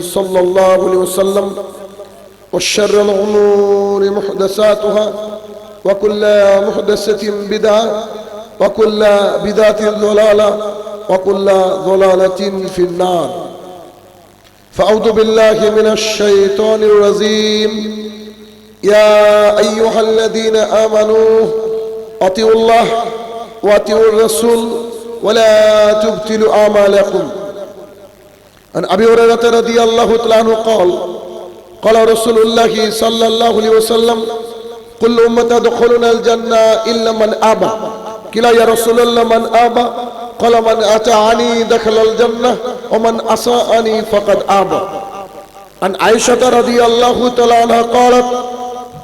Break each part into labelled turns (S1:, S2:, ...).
S1: صلى الله عليه وسلم وشر الأمور محدثاتها وكل محدثة بدعة وكل بدعة ضلالة وكل ضلالة في النار. فأعوذ بالله من الشيطان الرجيم. يا أيها الذين آمنوا أطيعوا الله وأطيعوا الرسول ولا تبتلوا أعمالكم. عن أبي هريرة رضي الله تعالى عنه قال قال رسول الله صلى الله عليه وسلم كل أمة تدخلون الجنة إلا من أبى كلا يا رسول الله من أبى قال من أتعني دخل الجنة ومن أساءني فقد أبى عن عائشة رضي الله تعالى عنها قالت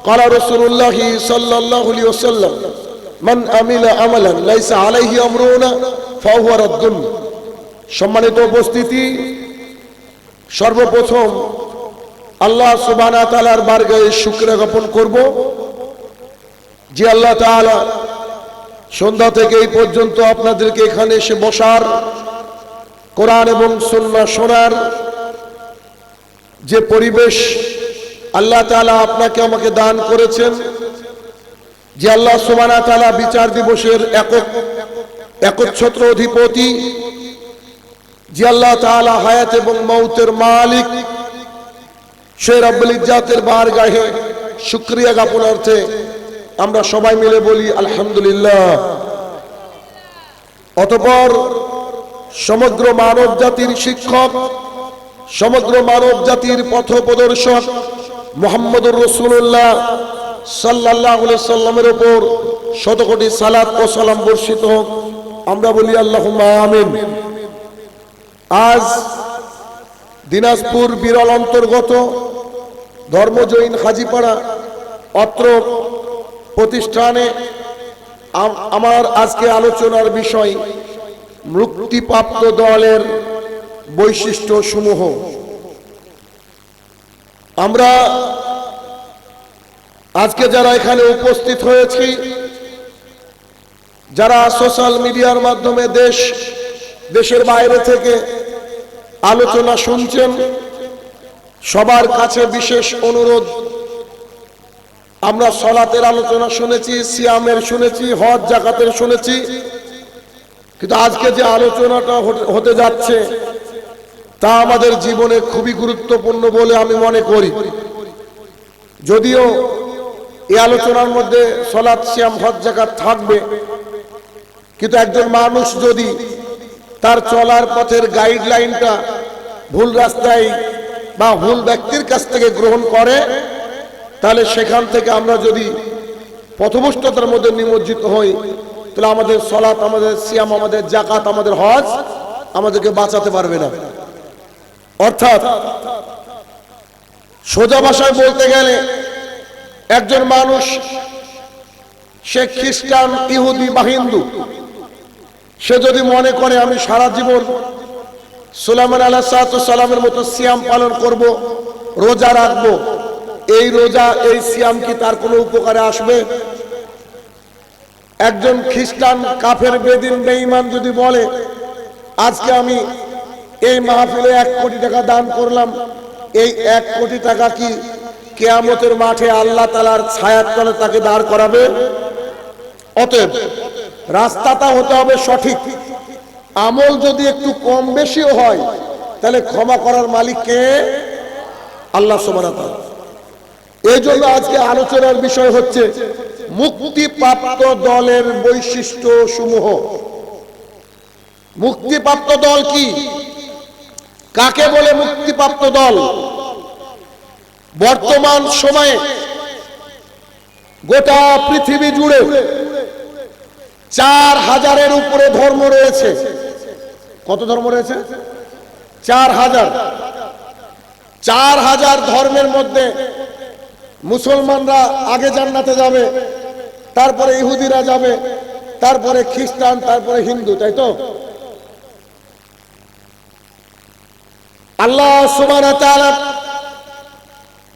S1: قال رسول الله صلى الله عليه وسلم من عمل عملا ليس عليه أمرنا فهو رد সম্মানিত উপস্থিতি সর্বপ্রথম আল্লাহ সুবানা তালার বারগায়ে শুক্র জ্ঞাপন করব যে আল্লাহ তাআলা সন্ধ্যা থেকে এই পর্যন্ত আপনাদেরকে এখানে এসে বসার কোরআন এবং সন্না শোনার যে পরিবেশ আল্লাহ তালা আপনাকে আমাকে দান করেছেন, যে আল্লাহ সুবানা তালা বিচার দিবসের একক একচ্ছত্র অধিপতি যে আল্লাহ তাআলা হায়াত এবং মৌতের মালিক, সে বার গাহে শুক্রিয়া জ্ঞাপনার্থে আমরা সবাই মিলে বলি আলহামদুলিল্লাহ। অতপর সমগ্র মানব জাতির শিক্ষক, সমগ্র মানব জাতির পথ প্রদর্শক মোহাম্মদুর রসুল্লাহ সাল্লাহ সাল্লামের ওপর শতকোটি সালাত ও সালাম বর্ষিত হোক। আমরা বলি আল্লাহ আমিন। আজ দিনাজপুর বিরল অন্তর্গত ধর্মজৈন হাজিপাড়া অত্র প্রতিষ্ঠানে আমার আজকে আলোচনার বিষয় মুক্তিপ্রাপ্ত দলের বৈশিষ্ট্য সমূহ আমরা আজকে যারা এখানে উপস্থিত হয়েছি, যারা সোশ্যাল মিডিয়ার মাধ্যমে দেশ দেশের বাইরে থেকে আলোচনা শুনছেন, সবার কাছে বিশেষ অনুরোধ। আমরা সলাতের আলোচনা শুনেছি, সিয়ামের শুনেছি, হজ জাকাতের শুনেছি, কিন্তু আজকে যে আলোচনাটা হতে- যাচ্ছে, তা আমাদের জীবনে খুবই গুরুত্বপূর্ণ বলে আমি মনে করি। যদিও এই আলোচনার মধ্যে সলাৎ সিয়াম, হজ, জাকাত থাকবে, কিন্তু একজন মানুষ যদি তার চলার পথের গাইডলাইনটা ভুল রাস্তায় বা ভুল ব্যক্তির কাছ থেকে গ্রহণ করে, তাহলে সেখান থেকে আমরা যদি পথভ্রষ্টতার মধ্যে নিমজ্জিত হই, তাহলে আমাদের সলাৎ আমাদের সিয়াম, আমাদের জাকাত আমাদের হজ আমাদেরকে বাঁচাতে পারবে না। অর্থাৎ সোজা ভাষায় বলতে গেলে, একজন মানুষ, সে খ্রিস্টান, ইহুদি বা হিন্দু সে যদি মনে করে আমি সারা জীবন সুলাইমান আলাহ সালামের মতো সিয়াম পালন করব, রোজা রাখব, এই রোজা, এই সিয়াম কি তার কোনো উপকারে আসবে? একজন খ্রিস্টান কাফের বেদিন বেঈমান যদি বলে, আজকে আমি এই মাহফিলে এক কোটি টাকা দান করলাম, এই এক কোটি টাকা কি কেয়ামতের মাঠে আল্লাহ তালার ছায়ার তলে তাকে দাঁড় করাবে? অতএব রাস্তাটা হতে হবে সঠিক। আমল যদি একটু কম বেশিও হয়, তাহলে ক্ষমা করার মালিক কে? আল্লাহ সোমানা এই জন্য আজকে আলোচনার বিষয় হচ্ছে মুক্তিপ্রাপ্ত দলের বৈশিষ্ট্য সমূহ মুক্তিপ্রাপ্ত দল কি? কাকে বলে মুক্তিপ্রাপ্ত দল? বর্তমান সময়ে গোটা পৃথিবী জুড়ে চার হাজারের উপরে ধর্ম রয়েছে। কত ধর্ম রয়েছে? চার হাজার। চার হাজার ধর্মের মধ্যে মুসলমানরা আগে জান্নাতে যাবে, তারপরে ইহুদিরা যাবে, তারপরে খ্রিস্টান, তারপরে হিন্দু, তাই তো? আল্লাহ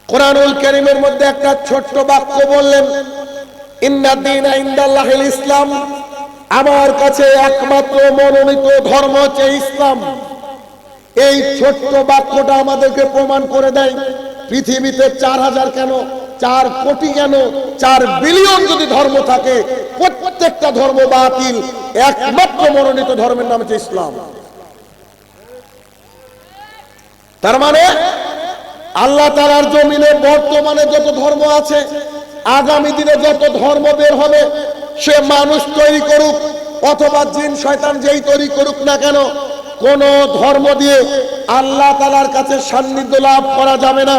S1: কোরআনুল কারীমের মধ্যে একটা ছোট্ট বাক্য বললেন ইসলাম। আমার কাছে একমাত্র মনোনীত ধর্ম হচ্ছে ইসলাম। এই ছোট্ট বাক্যটা আমাদেরকে প্রমাণ করে দেয়, পৃথিবীতে চার হাজার কেন, চার কোটি কেন, চার বিলিয়ন যদি ধর্ম থাকে, প্রত্যেকটা ধর্ম বাতিল। একমাত্র মনোনীত ধর্মের নাম হচ্ছে ইসলাম। তার মানে আল্লাহ তালার জমিনে বর্তমানে যত ধর্ম আছে আগামী দিনে যত ধর্ম বের হবে, সে মানুষ তৈরি করুক, অথবা জিন, শয়তান যেই তৈরি করুক না কেন, কোন ধর্ম দিয়ে আল্লাহ তালার কাছে সান্নিধ্য লাভ করা যাবে না।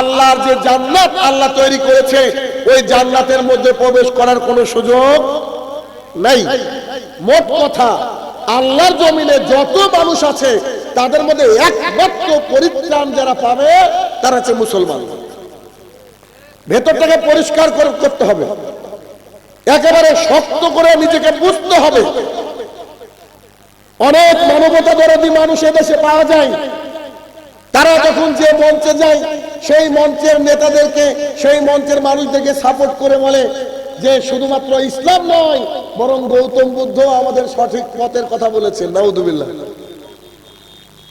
S1: আল্লাহর যে জান্নাত আল্লাহ তৈরি করেছে, ওই জান্নাতের মধ্যে প্রবেশ করার কোনো সুযোগ নাই। মোট কথা, আল্লাহর জমিনে যত মানুষ আছে, তাদের মধ্যে একমাত্র পরিত্রাণ যারা পাবে, তারা হচ্ছে মুসলমান। ভেতর থেকে পরিষ্কার করতে হবে। একেবারে শক্ত করে নিজেকে বুঝতে হবে। অনেক মানবতা দরদি মানুষ এদেশে পাওয়া যায়। তারা যখন যে মঞ্চে যায়, সেই মঞ্চের নেতাদেরকে, সেই মঞ্চের মানুষদেরকে সাপোর্ট করে বলে যে শুধুমাত্র ইসলাম নয়, বরং গৌতম বুদ্ধ আমাদের সঠিক পথের কথা বলেছেন। নাউদুবিল্লাহ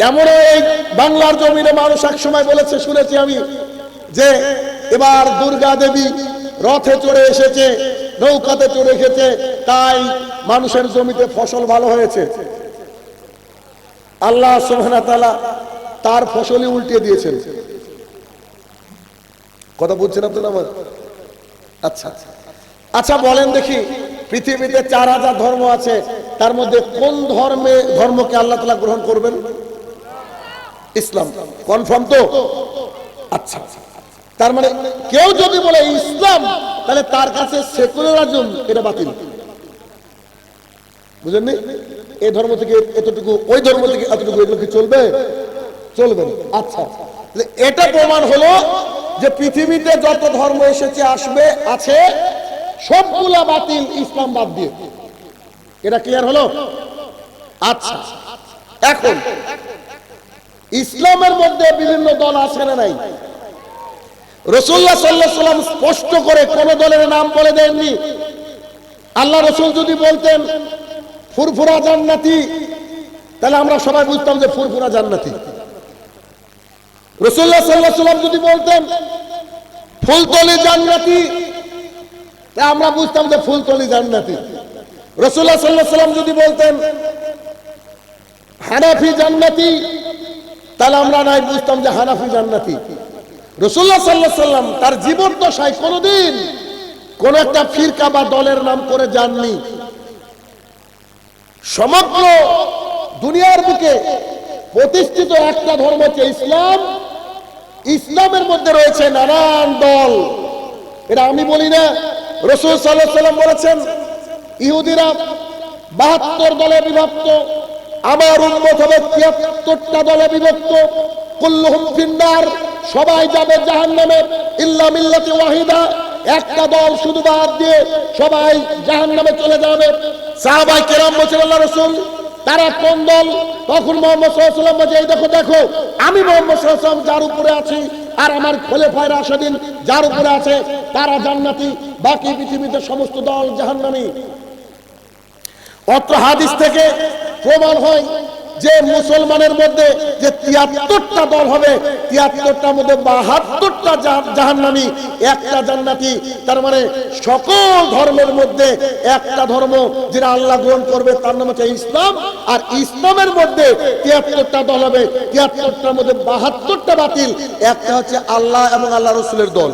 S1: এমন এই বাংলার জমিনে মানুষ এক সময় বলেছে, শুনেছি আমি, যে এবার দুর্গা দেবী রথে চড়ে এসেছে, নৌকাতে চড়ে এসেছে, তাই মানুষের জমিতে ফসল ভালো হয়েছে। আল্লাহ তাআলা তার ফসলই উল্টে দিয়েছেন। কথা বুঝছেন আপনারা আমার? আচ্ছা আচ্ছা। বলেন দেখি, পৃথিবীতে চার হাজার ধর্ম আছে, তার মধ্যে কোন ধর্মে, ধর্মকে আল্লাহ তালা গ্রহণ করবেন? ইসলাম। কনফার্ম তো? আচ্ছা আচ্ছা। তার মানে কেউ যদি বলে ইসলাম, তাহলে তার কাছে সেকুলারিজম এটা বাতিল। বুঝলেন এই ধর্ম থেকে এতটুকু, ওই ধর্ম থেকে এতটুকু এগুলো কি চলবে? চলবে আচ্ছা এটা প্রমাণ হলো যে পৃথিবীতে যত ধর্ম এসেছে, আসবে, আছে, সবগুলা বাতিল ইসলাম বাদ দিয়ে। এটা ক্লিয়ার হলো? আচ্ছা এখন, ইসলামের মধ্যে বিভিন্ন দল আছে না নাই? রসুল্লাহ সাল্লাহ সাল্লাম স্পষ্ট করে কোন দলের নাম বলে দেননি। আল্লাহ রসুল যদি বলতেন, ফুরফুরা জান্নাতি, তাহলে আমরা সবাই বুঝতাম যে ফুরফুরা জান্নাতি। রসুল্লাহ সাল্লাহ সাল্লাম যদি বলতেন, ফুলতলি জান্নাতি তা আমরা বুঝতাম যে ফুলতলি জান্নাতি। রসুল্লাহ সাল্লাহ সাল্লাম যদি বলতেন, হানাফি জান্নাতি, তাহলে আমরা নাই বুঝতাম যে হানাফি জান্নাতি। রসুল্লাহ সাল্লাহ সাল্লাম তার জীবন দশায় কোনোদিন কোন একটা ফিরকা বা দলের নাম করে যাননি। সমগ্র দুনিয়ার বুকে প্রতিষ্ঠিত একটা ধর্ম হচ্ছে ইসলাম। ইসলামের মধ্যে রয়েছে নানান দল। এটা আমি বলি না রসুল সাল্লাহ সাল্লাম বলেছেন, ইহুদিরা বাহাত্তর দলে বিভক্ত, আমার উন্মত হবে তিয়াত্তরটা দলে বিভক্ত। কুল্লুহুম ফিন্নার সবাই যাবে জাহান্নামে। ইল্লা মিল্লাতি ওয়াহিদা। একটা দল শুধু বাদ দিয়ে সবাই জাহান্নামে চলে যাবে। সাহাবাই কেরাম বলছেন, আল্লাহ রসুল, তারা কোন দল? তখন মোহাম্মদ সাল্লাম বলছে, এই দেখো দেখো, আমি মোহাম্মদ সাল্লাম যার উপরে আছি, আর আমার খোলেফায় রাশেদিন যার উপরে আছে, তারা জান্নাতি, বাকি পৃথিবীতে সমস্ত দল জাহান্নামী। অত্র হাদিস থেকে প্রমাণ হয় যে মুসলমানের মধ্যে যে তিয়াত্তরটা দল হবে, তিয়াত্তরটার মধ্যে বাহাত্তরটা জাহান্নামী, একটা জান্নাতি। তার মানে সকল ধর্মের মধ্যে একটা ধর্ম যেটা আল্লাহ গ্রহণ করবে, তার নাম হচ্ছে ইসলাম। আর ইসলামের মধ্যে তিয়াত্তরটা দল হবে, তিয়াত্তরটার মধ্যে বাহাত্তরটা বাতিল। একটা হচ্ছে আল্লাহ এবং আল্লাহ রসুলের দল।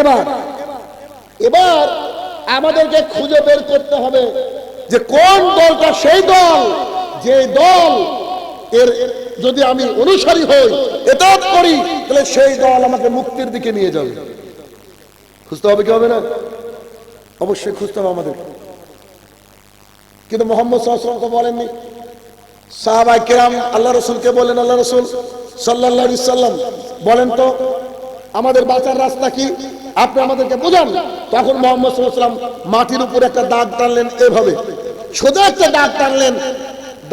S1: এবার এবার আমাদেরকে খুঁজে বের করতে হবে যে কোন দলটা সেই দল যে দল এর যদি আমি অনুসারী হই এতাত করি, তাহলে সেই দল আমাকে মুক্তির দিকে নিয়ে যাবে। খুঁজতে হবে কি হবে না? অবশ্যই খুঁজতে হবে আমাদের। কিন্তু মোহাম্মদ সাল্লাম তো বলেননি সাহাবাই কেরাম আল্লাহ রসুলকে বলেন আল্লাহ রসুল সাল্লাহ সাল্লাম বলেন তো, আমাদের বাঁচার রাস্তা কি? আপনি আমাদেরকে বোঝান। তখন মোহাম্মদ সাল্লাম মাটির উপর একটা দাগ টানলেন এভাবে। সোজা একটা দাগ টানলেন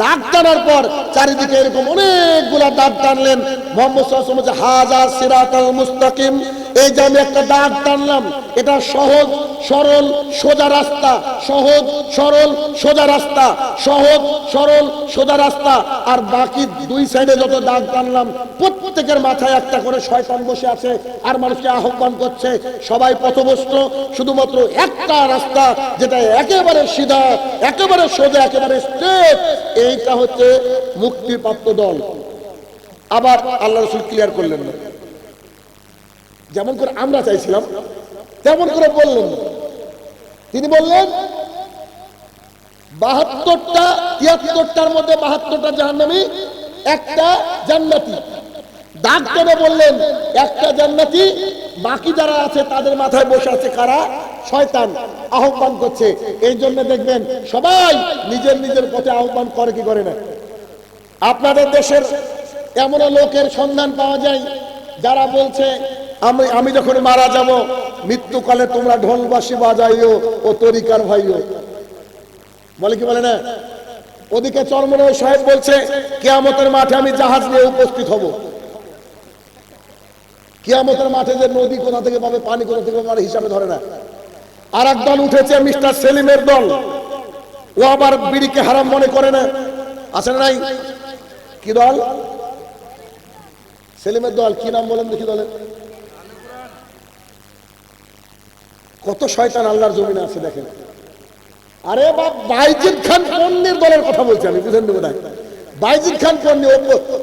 S1: দাগ টানার পর চারিদিকে এরকম অনেকগুলা দাগ টানলেন। মোহাম্মদ হাজার সিরাতাল মুস্তাকিম। এই যে আমি একটা দাগ টানলাম, এটা সহজ, সরল, সোজা রাস্তা, সহজ, সরল, সোজা রাস্তা, সহজ, সরল, সোজা রাস্তা। আর বাকি দুই সাইডে যত দাগ টানলাম, প্রত্যেকের মাথায় একটা করে শয়তান বসে আছে আর মানুষকে আহ্বান করছে। সবাই পথভ্রষ্ট, শুধুমাত্র একটা রাস্তা যেটা একেবারে সিধা, একেবারে সোজা, একেবারে স্ট্রেট এইটা হচ্ছে মুক্তিপ্রাপ্ত দল। আবার আল্লাহ রসুল ক্লিয়ার করলেন না। যেমন করে আমরা চাইছিলাম, তেমন করে বললেন। তিনি বললেন, বাহাত্তরটা, তিয়াত্তরটার মধ্যে বাহাত্তরটা জাহান্নামী, একটা জান্নাতি। দাগ টেনে বললেন, একটা জান্নাতি, বাকি যারা আছে তাদের মাথায় বসে আছে কারা? শয়তান। আহ্বান করছে। এই জন্য দেখবেন সবাই নিজের নিজের পথে আহ্বান করে, কি করে না? আপনাদের দেশের এমন লোকের সন্ধান পাওয়া যায়, যারা বলছে আমি আমি যখন মারা যাব, মৃত্যুকালে তোমরা ঢোলবাসী বাজাইও ও তরিকার ভাইও। বলে কি বলে না? ওদিকে চরমনয় সাহেব বলছে, কেয়ামতের মাঠে আমি জাহাজ নিয়ে উপস্থিত হব। কিয়ামতের মাঠে যে নদী কোথা থেকে পাবে, পানি কোথা থেকে পাবে হিসাবে ধরে না। আর এক দল উঠেছে, মিস্টার সেলিমের দল। ও আবার বিড়িকে হারাম মনে করে না। আছে নাই? কি দল? সেলিমের দল, কি নাম বলেন দেখি দলের কত শয়তান আল্লাহর জমিনে আছে দেখেন। আরে বাপ, বাইজিদ খান পণ্যের দলের কথা বলছি আমি, বুঝেন বোধহয় বাইজিদ খান পণ্য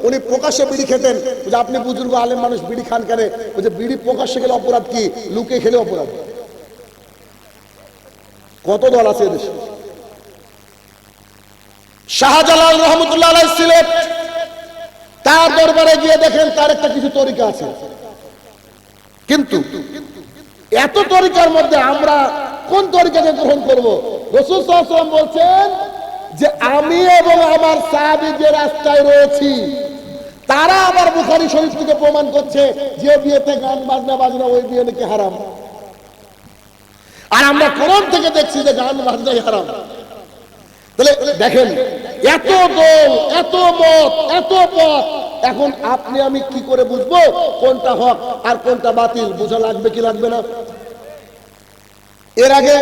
S1: উনি প্রকাশ্যে বিড়ি খেতেন। যে আপনি বুজুর্গ আলেম মানুষ, বিড়ি খান কেন? যে বিড়ি প্রকাশ্যে গেলে অপরাধ কি? লুকে খেলে অপরাধ। কত দল আছে এদেশে? শাহজালাল রহমতুল্লাহ সিলেট, তার দরবারে গিয়ে দেখেন তার একটা কিছু তরিকা আছে। কিন্তু এত তরিকার মধ্যে আমরা কোন তরিকাকে গ্রহণ করব? রসুল সাল্লাম বলছেন যে আমি এবং আমার সাহাবি যে রাস্তায় রয়েছি, তারা আবার বুখারি শরীফ থেকে প্রমাণ করছে যে বিয়েতে গান বাজনা বাজনা, ওই বিয়ে নাকি হারাম। আর আমরা কোরআন থেকে দেখছি যে গান বাজনাই হারাম। তাহলে দেখেন, এত দল, এত মত, এত পথ এখন আপনি, আমি কি করে বুঝব কোনটা হক আর কোনটা বাতিল? বোঝা লাগবে কি লাগবে না? এর আগে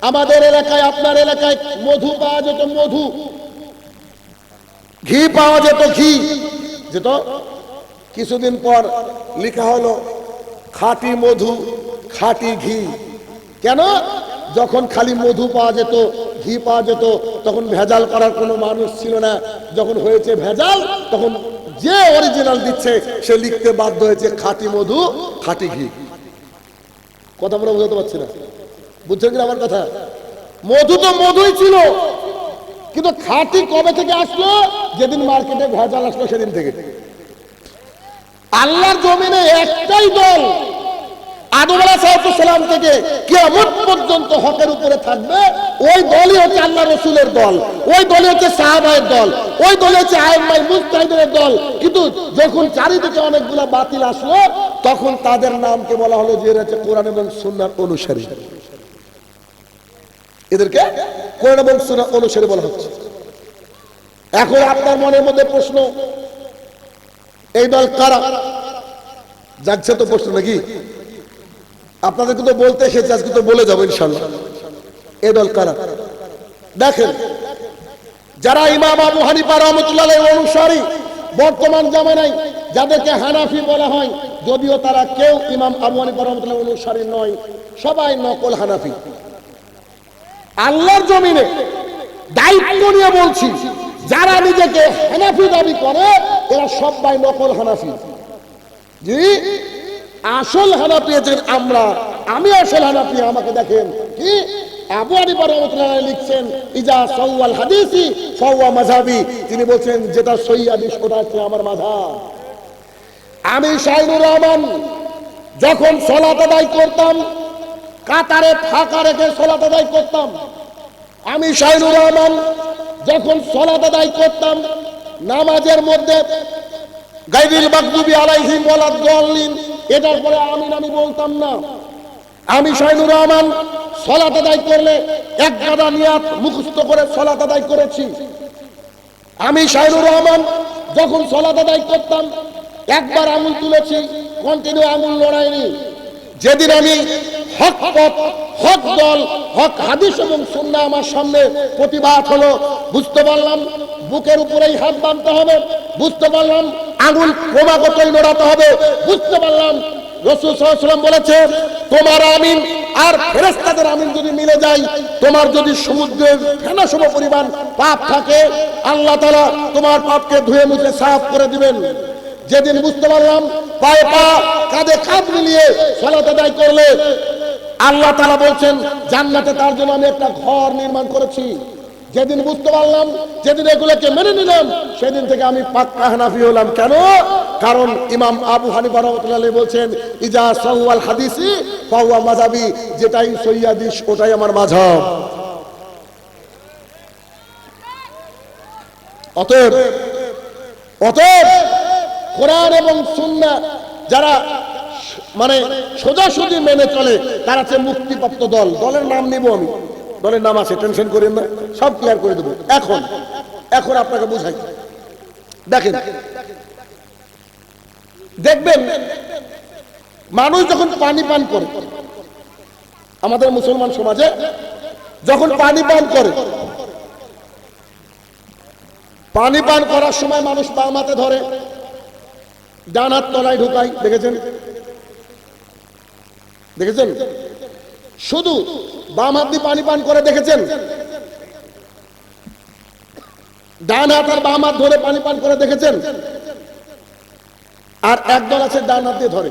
S1: আমাদের এলাকায়, আপনার এলাকায় মধু পাওয়া যেত, মধু। ঘি পাওয়া যেত, ঘি। যেত। কিছুদিন পর লেখা হলো, খাঁটি মধু, খাঁটি ঘি। কেন? যখন খালি মধু পাওয়া যেত ঘি পাওয়া যেত, তখন ভেজাল করার কোনো মানুষ ছিল না। যখন হয়েছে ভেজাল, তখন যে অরিজিনাল দিচ্ছে, সে লিখতে বাধ্য হয়েছে খাঁটি মধু, খাঁটি ঘি। কথা আমরা বুঝতে পারছি না। বুঝছেন কিনা আমার কথা? মধু তো মধুই ছিল। কিন্তু খাঁটি কবে থেকে আসলো? যেদিন মার্কেটে ভেজাল আসলো সেদিন থেকে। আল্লাহর জমিনে একটাই দল। আদম সালাম থেকে কিয়ামত পর্যন্ত হকের উপরে থাকবে। ওই দলই হচ্ছে আল্লাহ রসুলের দল, ওই দলই হচ্ছে সাহাবায়ের দল, ওই দলই হচ্ছে আয়মাই মুস্তাহিদের দল। কিন্তু যখন চারিদিকে অনেকগুলা বাতিল আসলো, তখন তাদের নামকে বলা হলো যে হচ্ছে কোরআন এবং সুন্নার অনুসারী। এদেরকে কোরআন এবং সুন্নার অনুসারী বলা হচ্ছে। এখন আপনার মনের মধ্যে প্রশ্ন, এই দল কারা? যাচ্ছে তো প্রশ্ন নাকি? আপনাদেরকে তো বলতে এসেছে, আজকে তো বলে যাব ইনশাল্লাহ। এ দল কারা? দেখেন, যারা ইমাম আবু হানিফা রহমতুল্লাহ অনুসারী বর্তমান জামানায়, যাদেরকে হানাফি বলা হয়, যদিও তারা কেউ ইমাম আবু হানিফা রহমতুল্লাহ অনুসারী নয়, সবাই নকল হানাফি। আল্লাহর জমিনে দায়িত্ব নিয়ে বলছি, যারা নিজেকে হানাফি দাবি করে, এরা সবাই নকল হানাফি। জি? আসল হানাফি হচ্ছেন আমরা। আমি আসল হানাফি, আমাকে দেখেন। কি? তিনি বলছেন, যেটা আমি রহমান, যখন করতাম, কাতারে ফাঁকা রেখে সলাত করতাম, আমি শাহিনুর রহমান, যখন সলাত করতাম, নামাজের মধ্যে গাইবিল মাকদুবি আলাইহিম ওয়ালা দল্লিন এটার পরে আমিন, আমি বলতাম না। আমি শাহিনুর রহমান সলাত আদায় করলে এক গাদা নিয়াত মুখস্থ করে সলাত আদায় করেছি। আমি শাহিনুর রহমান যখন সলাত আদায় করতাম, একবার আঙুল তুলেছি কন্টিনিউ আঙুল লড়াইনি। যেদিন আমি হক পথ, হক দল, হক হাদিস এবং সুন্নাহ আমার সামনে প্রতিবাদ হলো, বুঝতে পারলাম বুকের উপরেই হাত বাঁধতে হবে। বুঝতে পারলাম, আঙুল ক্রমাগতই লড়াতে হবে। বুঝতে পারলাম বলেছে, তোমার আমিন আর আমিন যদি মিলে যায়, তোমার যদি পরিমাণ পাপ থাকে তোমার পাপকে ধুয়ে সাফ করে দিবেন। যেদিন বুঝতে পারলাম, পায়ে পা, কাঁধে কাঁধ মিলিয়ে সলাতে দায় করলে আল্লাহ তালা বলছেন, জান্নাতে তার জন্য আমি একটা ঘর নির্মাণ করেছি। যেদিন বুঝতে পারলাম, যেদিন এগুলোকে মেনে নিলাম, সেদিন থেকে আমি পাক্কা হানাফি হলাম। কেন? কারণ ইমাম আবু হানিফা রহমতুল্লাহ বলছেন, ইজা সাওয়াল হাদিসি ফাওয়া মাযহাবি যেটাই সৈয়াদিস ওটাই আমার মাযহাব। অতএব অতএব কোরআন এবং সুন্নাহ যারা মানে সোজাসুজি মেনে চলে, তারা হচ্ছে মুক্তিপ্রাপ্ত দল। দলের নাম নিব আমি। দলের নাম আছে টেনশন করেন না, সব ক্লিয়ার করে দেবো। এখন এখন আপনাকে বুঝাই। দেখেন, দেখবেন, মানুষ যখন পানি পান করে, আমাদের মুসলমান সমাজে, যখন পানি পান করে, পানি পান করার সময় মানুষ বাম হাতে ধরে, ডান হাত তলায় ঢুকায়, দেখেছেন? দেখেছেন? শুধু বাম হাত দিয়ে পানি পান করে দেখেছেন? ডান হাত আর বাম হাত ধরে পানি পান করে দেখেছেন? আর একদল আছে ডান হাত দিয়ে ধরে।